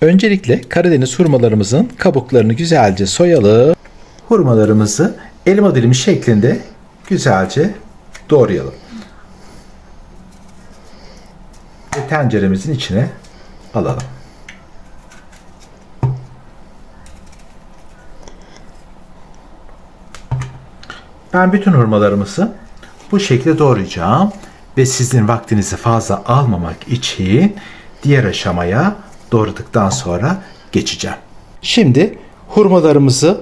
Öncelikle Karadeniz hurmalarımızın kabuklarını güzelce soyalım. Hurmalarımızı elma dilimi şeklinde güzelce doğrayalım. Ve tenceremizin içine alalım. Ben bütün hurmalarımızı bu şekilde doğrayacağım ve sizin vaktinizi fazla almamak için diğer aşamaya doğradıktan sonra geçeceğim. Şimdi hurmalarımızı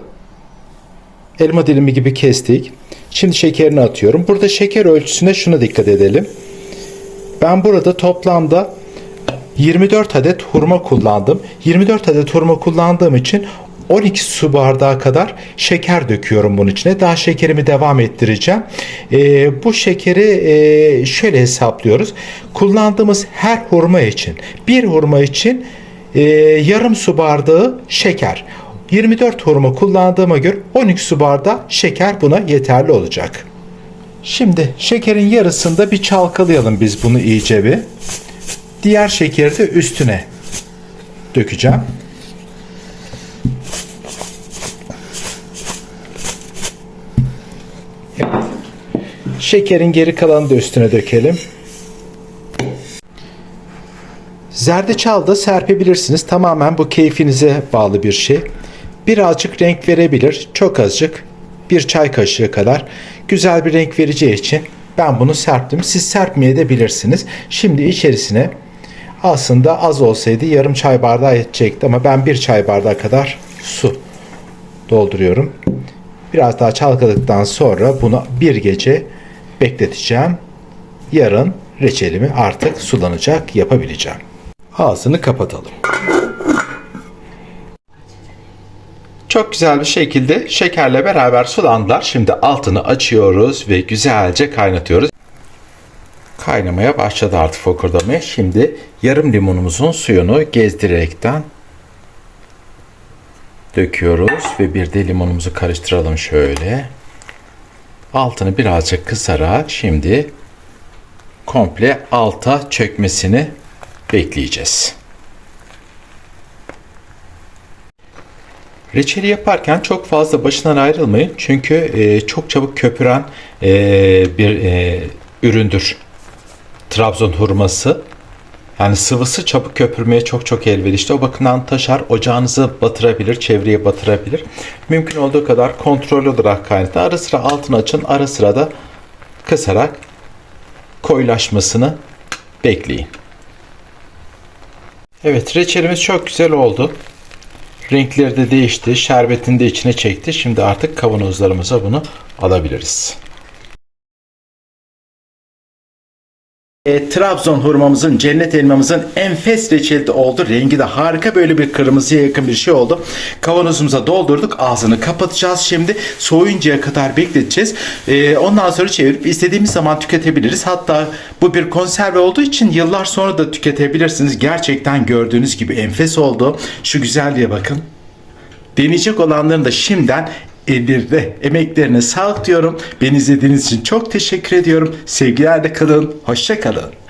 elma dilimi gibi kestik. Şimdi şekerini atıyorum. Burada şeker ölçüsüne şuna dikkat edelim. Ben burada toplamda 24 adet hurma kullandım. 24 adet hurma kullandığım için 12 su bardağı kadar şeker döküyorum bunun içine. Daha şekerimi devam ettireceğim. Ee, bu şekeri e, şöyle hesaplıyoruz. Kullandığımız her hurma için, bir hurma için e, yarım su bardağı şeker. 24 hurma kullandığıma göre 12 su bardağı şeker buna yeterli olacak. Şimdi şekerin yarısında bir çalkalayalım biz bunu iyice bir. Diğer şekeri de üstüne dökeceğim. Şekerin geri kalanını da üstüne dökelim. Zerdeçal da serpebilirsiniz. Tamamen bu keyfinize bağlı bir şey. Birazcık renk verebilir. Çok azıcık. Bir çay kaşığı kadar. Güzel bir renk vereceği için ben bunu serptim. Siz serpmeye de bilirsiniz. Şimdi içerisine aslında az olsaydı yarım çay bardağı yetecekti ama ben bir çay bardağı kadar su dolduruyorum. Biraz daha çalkaladıktan sonra bunu bir gece bekleteceğim. Yarın reçelimi artık sulanacak yapabileceğim. Ağzını kapatalım. Çok güzel bir şekilde şekerle beraber sulandılar. Şimdi altını açıyoruz ve güzelce kaynatıyoruz. Kaynamaya başladı artık fokurdamaya. Şimdi yarım limonumuzun suyunu gezdirerekten döküyoruz ve bir de limonumuzu karıştıralım şöyle. Altını birazcık kısarak şimdi komple alta çökmesini bekleyeceğiz. Reçeli yaparken çok fazla başından ayrılmayın çünkü e, çok çabuk köpüren e, bir e, üründür. Trabzon hurması. Yani sıvısı çabuk köpürmeye çok çok elverişli. O bakımdan taşar, ocağınızı batırabilir, çevreye batırabilir. Mümkün olduğu kadar kontrollü olarak kaynatın. Ara sıra altını açın, ara sıra da kısarak koyulaşmasını bekleyin. Evet, reçelimiz çok güzel oldu. Renkleri de değişti. Şerbetini de içine çekti. Şimdi artık kavanozlarımıza bunu alabiliriz. E, Trabzon hurmamızın, cennet elmamızın enfes reçeli oldu. Rengi de harika böyle bir kırmızıya yakın bir şey oldu. Kavanozumuza doldurduk. Ağzını kapatacağız şimdi. Soğuyuncaya kadar bekleteceğiz. E, ondan sonra çevirip istediğimiz zaman tüketebiliriz. Hatta bu bir konserve olduğu için yıllar sonra da tüketebilirsiniz. Gerçekten gördüğünüz gibi enfes oldu. Şu güzelliğe bakın. Deneyecek olanların da şimdiden ellerine, emeklerine sağlık diyorum. Beni izlediğiniz için çok teşekkür ediyorum. Sevgilerle kalın, hoşça kalın.